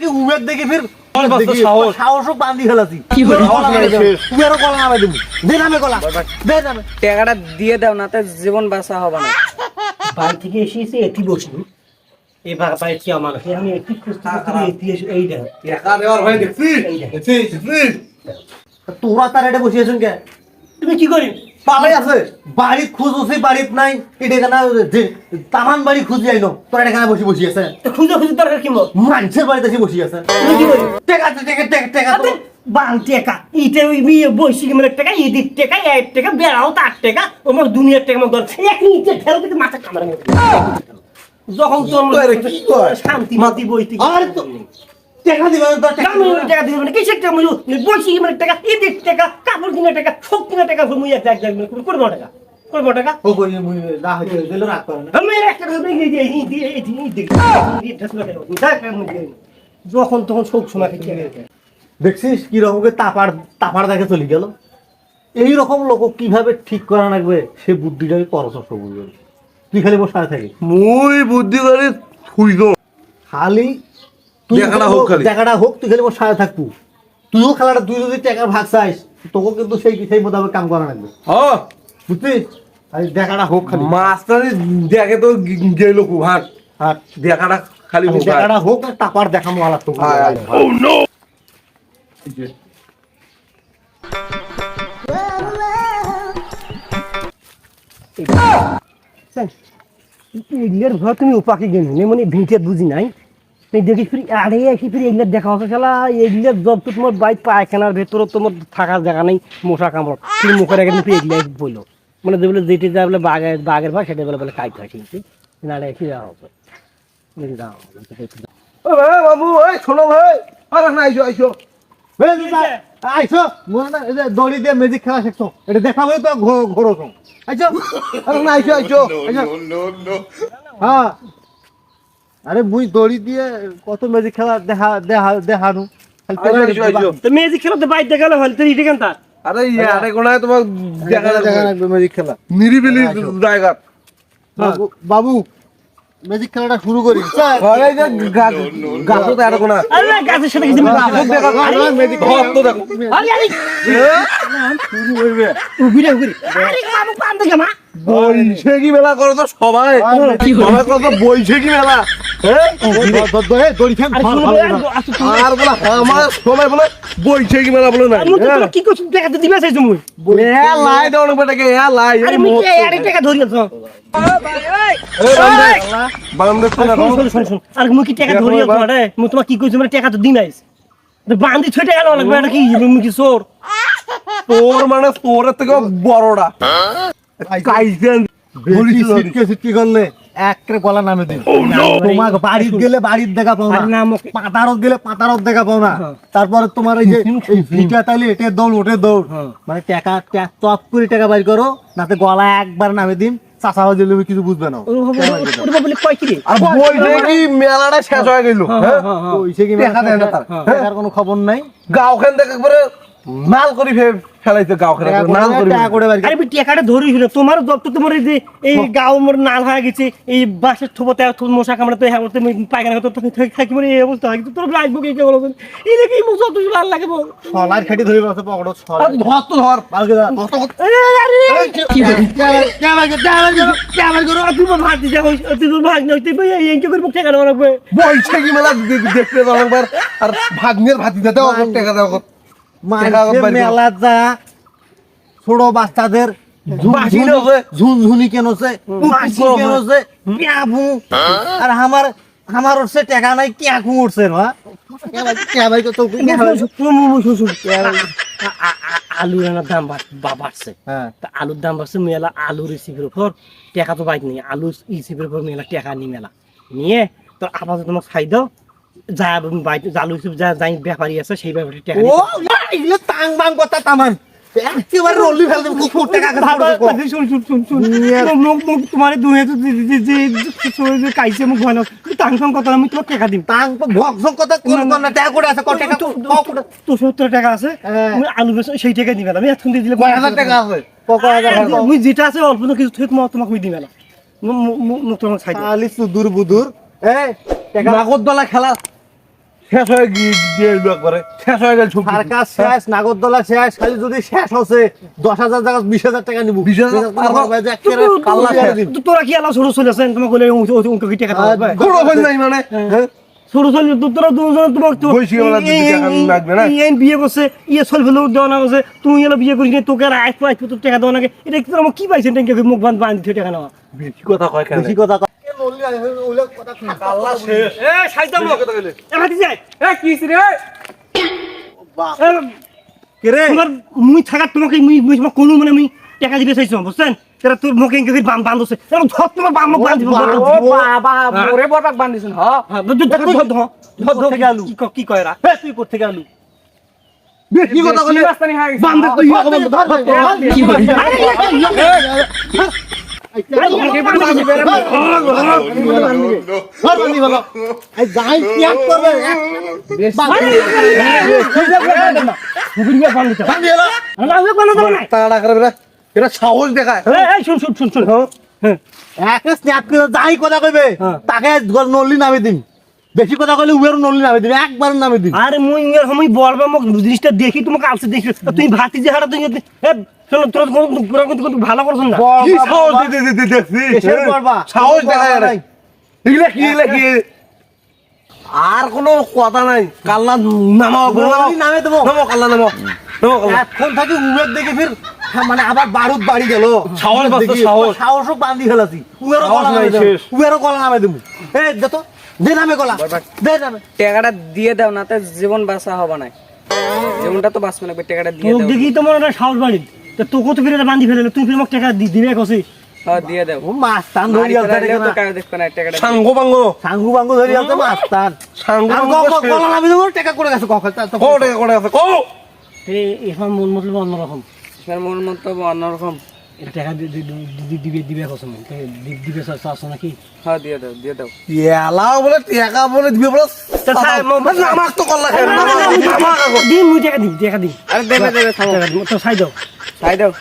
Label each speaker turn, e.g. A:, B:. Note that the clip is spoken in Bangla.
A: ফির
B: টাকাটা দিয়ে দাও না তো জীবন বাঁচা হবে না।
C: বাড়ি থেকে এসে এসে এটি বসবি এই বাড়ি কি আমার? আমি
A: তোরা। তার এটা বসে আছেন কে?
C: তুমি কি করি
A: পালাই আছে। বাড়িত খুঁজ আছে বাড়িত নাই। এটা কেনা তামান বাড়ি খুঁজি আইনো। তোরা এটা কেনা বসে বসে আছে।
C: খুঁজে খুঁজে দরকার কি
A: মানুষের বাড়িতে এসে বসে আছে। টেকা টেকা টেকা টেকা
C: বাল ইটে বসি মানে টাকা ইদির টাকা এক টাকা বেড়াও তার টাকা আমার দুনিয়ার টাকা আমার এক ইটে ফেলো কিন্তু মাথা কামড়ে যখন তোর? শান্তি মাতি বইতে
A: আর তো টেকা দিবে না তোর টেকা দিবে না।
C: টাকা দিবে মানে কিসের টাকা মুজু বলছি মানে টাকা ইদির টাকা কাপড় কিনা টাকা সব কিনা টাকা মুই এক এক করব টাকা করব টাকা
A: ও কই মুই না হইছে দিল রাখ করে না
C: আমি একটা কথা বলি এই যে এই যে এই যে এই যে এই ড্রেস লাগাই দেখ আমি দিই। যখন তখন সব সময় খেয়ে
A: দেখছিস কি রকমকে তাপার তাপার দেখে চলে গেল এই রকম লোক কীভাবে ঠিক করা লাগবে সে বুদ্ধিটা আমি পরচর্চা বুঝবে তুই খালি বসে থাকি
D: মুই বুদ্ধি করে থুইব
A: খালি তুই
D: দেখাটা হোক খালি।
A: দেখাটা হোক তুই খালি বসে থাকবু তুইও খেলাটা তুই যদি টাকার ভাগ চাইস তোকে কিন্তু সেই সেই মোতাবেক কাম করা লাগবে
D: হ্যাঁ
A: বুঝছিস আর দেখাটা হোক খালি
D: মাস্টারি দেখে তো গেল খুব হাট
A: আর
D: দেখাটা খালি হোক
A: দেখাটা হোক আর দেখামো আলাদা তো
C: ঘর তুমি উপাকে গেলি মানে ভিঁটে বুঝি নাই তুই দেখি ফিরি আরে এসে ফিরি এগুলোর দেখা হবে খেলা এগুলোর জব তো তোমার বাইক পায়খানার ভেতরে তোমার থাকার জায়গা নেই মশা কামড় তুমি মুখের আগে তুমি এগুলো বলল মানে যেগুলো যেটি যা বলে বাঘের বাঘের ভাই সেটা বলে বলে কাইট হয় কিন্তু না রে কি যাওয়া হবে দেখি যাওয়া হবে।
D: ও ভাই, বাবু ওই শোনো ভাই আরে না আইসো আইসো
A: এই যে যা, আইসো মনে না এই যে দড়ি দিয়ে ম্যাজিক খেলা শিখছো এটা দেখাবে তো ঘোরো আইসো
D: আরে না আইসো আইসো
A: আইসো হ্যাঁ আরে মুই দড়ি দিয়ে কত ম্যাজিক খেলা দেখা দেখা দেখানু।
C: মেজিক খেলা তো বাইরে গেলে হলে তো ইটে কেন তার।
D: আরে আরে কোনায় তোমার দেখা
A: দেখা লাগবে। ম্যাজিক খেলা।
D: নিরিবিলি জায়গা।
A: বাবু বাবু ম্যাজিক খেলাটা শুরু করি।
D: ঘরে যে গাছো তো আরে কোনা
C: আরে না, গাছের সাথে কিছু মিলে
D: দেখা
A: ম্যাজিক
D: ঘর তো দেখো।
C: আরে আরে।
A: শুরু করবে।
C: উবিরে উবিরে আরে দেখে মা
D: বৈশাখী মেলা করো তো সবাই। সবাই করো তো বৈশাখী মেলা
C: বলে,
D: বৈশাখী মেলা
C: তোরা কি করছিস টাকা দিবে চাইছো মুই
D: এ লাই দাও না বেটাকে লাই
C: কি আরে টাকা কি টাকা রে। তোমার কি কইছো? টাকা তো দিন আইস তো বান্দি ছয় টাকা লাগবে চোর।
D: তোর মানে তোরের থেকে বড়টা কাইছেন
A: বেশি সিটকে সিটকে করলে একটা গলা নামে দিন তোমার বাড়িত গেলে বাড়ির দেখা পাও না।
C: না
A: পাতারত গেলে পাতারত দেখা পাও না। তারপরে তোমার এই যে ভিটা তাইলে এটে দৌড় ওটে দৌড়। মানে টাকা করে টাকা বাইর করো নাতে গলা একবার নামে দিন চাষা বাজে লেবে কিছু বুঝবে না।
D: মেলাটা শেষ হয়ে গেল। হ্যাঁ।
A: টাকার কোনো খবর নাই?
D: গাঁওখান থেকে একবারে নাল করি
C: আরে টাকাটা ধরিস না তোমার যত তোমার এই যে এই গাও মোর নাল হয়ে গেছে এই বাসের থোপতে মশা কামড়াতে হ্যাঁ তুমি পায়খানা করতে থাকি মানে এই অবস্থা হয় তোর লাগবো কি কেবল এই দেখি মুখ লাল লাগে বল
A: সলার খাটি ধরে পকেটত সলার
D: ধর তো ধর
A: ভালকে যা কত কত
C: কি তুই ভাত দিতে তুই ভাগ নই তুই এই কি করে মুখ টাকা নেওয়া লাগবে
D: বৈশাখী মেলা দেখতে একবার আর ভাতি দিতে দাও টাকা।
A: মেলা যা ছোট বাচ্চাদের ঝুনঝুনি কেনছে কেনছে পিয়াবু আর আমার আমার উঠছে টাকা নাই ক্যাকু উঠছে না
C: আলু রান্নার দাম বাড়ছে।
A: হ্যাঁ।
C: তা আলুর দাম বাড়ছে মেলা আলু রিসিভের উপর টাকা তো বাইক নেই। আলু রিসিভের উপর মেলা টাকা নি মেলা। নিয়ে তো আপাতত তোমাকে খাই দাও। যা বাইক আলু রিসিভ যা যাই ব্যাপারী আছে সেই ব্যাপারে টাকা
A: এগুলো তাং বাং কথা তামান একেবারে রলি ফেল দেব টাকা
C: বাবা, শুন শুন শুন শুন। মুখ- মুখ মুখ তোমার দুহে তো যে যে যে যে- যে কাইছে মুখ ভালো টাং টাং কথা আমি তোমাকে টাকা দিম।
A: তাং ভক্সং কথা কোন কোন টাকা করে আছে কত টাকা
C: তো সত্তর টাকা আছে
A: হ্যাঁ।
C: আলু বেচো সেই টাকা দিবে আমি এখন দিয়ে দিলে
D: টাকা আছে
A: পকড়া হাজার
C: আমি যেটা আছে অল্প কিছু থেকে তোমাকে মুখ
A: বুদুর। টাকা
D: নাগরদোলা খেলা। শেষ হয়ে গিয়ে একবারে। শেষ হয়ে গেল ছবি
A: সার্কাস শেষ নাগরদোলা শেষ খালি যদি শেষ হচ্ছে দশ হাজার টাকা বিশ হাজার টাকা নিবো
D: 20,000
C: তো-
A: কাল্লা
C: তো-
A: শেষ।
C: তো- তোরা কি আলাদা ছোট চলে তোমাকে কি টাকা
D: হয় নাই মানে। হ্যাঁ?
C: ছোট চলে তোরা দুজন তোমাকে বিয়ে করছে ইয়ে চল ফেলেও দেওয়া না করছে। তুই এলো বিয়ে করিস তোকে আর আইস পাইস তোর টাকা দেওয়া নাকি এটা কি পাইছেন মুখ বান্ধ বান্ধ টাকা নেওয়া।
D: বেশি কথা কয়
A: বেশি কথা
B: কি রে
A: কে রে
C: মুই থাকা তোমাকে মুই মুই তোমার কোনো মানে মুই টাকা দিবে চাইছো বুঝছেন তারা তোর মুখে এঙ্কে বান বান্ধছে এরকম ধর তোমার বাম মুখ বান্ধ
B: বাবা মোরে বরবাক বান্ধিছেন হ
C: কি ক- কি কয় এরা
A: হে, তুই থেকে আলু
D: বেশি কথা কইলে
B: রাস্তানি হয়ে গেছে
C: বান্ধব তুই
A: ধর, ধর,
D: সাহস দেখায়
C: শুন শুন শুন শুন
A: একে স্ন্যাপ করে যাই কথা কইবে
C: হ্যাঁ।
A: তাকে নলি নামে দিম বেশি কথা কইলে উয়ের নল্লি নামে দিম একবার নামে দিম
C: আরে মুই ইংয়ের সময় বলবে মোক জিনিসটা দেখি তোমাকে আলসে দেখি। তুমি ভাতি যে হারা তুমি এ শোনো তোরা কোনো- তোরা কিন্তু কিন্তু ভালো করছ না।
D: কি সাহস দিতে দিতে দেখছি?
A: কিসের করবা?
D: সাহস দেখায়
A: করবা
D: এটা
A: নাই।
D: এগুলা কি এগুলা কি? আর কোনো কথা নাই। কাল্লা নামাও
A: নামে দেবো।
D: নামো কাল্লা নামো নামো কাল্লা।
A: এখন থাকি উয়ের দেখে ফির হ্যাঁ, মানে আবার বারুদ বাড়ি গেল।
D: সাহস সাহস।
A: সাহসও বান্ধি ফেলাছি। উয়েরও
D: সাহস
A: গলা
D: নাই
A: নামে দেবো।
D: শেষ।
A: উয়েরও গলা নামে দেবো। এ দে তো। দে নামে গলা দে নামে
B: টাকাটা দিয়ে দাও না তে জীবন বাঁচা হবে না জীবনটা তো বাঁচবে না টাকাটা দিয়ে দাও
C: দেখি তোমার একটা সাহস বাড়ি তো তোকে তো ফিরে বান্ধি ফেলে তুই ফিরে মোক টাকা দি- দিবে কসি
B: হ্যাঁ দিয়ে দাও
A: ও মাস্তান ধরি আলতে
B: তো
A: না
B: কারও দেখবে না টাকাটা
D: সাঙ্গ
A: সাঙ্গু বাঙ্গু ধরি আলতে মাস্তান
D: সাঙ্গ বাঙ্গ
A: গ- গ- গলা নামে দেবো টাকা করে গেছে কখন
D: কো টাকা করে আছে কো
C: এখন মন মতলব অন্যরকম
B: মন মতো অন্যরকম
C: এটা টাকা দি- দি- দিবি দিবে দিবে কসম দিবে চাচ্ছ নাকি?
B: হ্যাঁ দিয়ে দাও দিয়ে দাও।
D: এলাও বলে টাকা বলে দিবে বলে।
C: তা ছাই, ম- ম-
D: আমাক তো কল্লা
C: দিন মুই টাকা দিন টাকা দিন
B: আরে দেবে দেবে
C: তো সাই দাও
B: ছাই দাও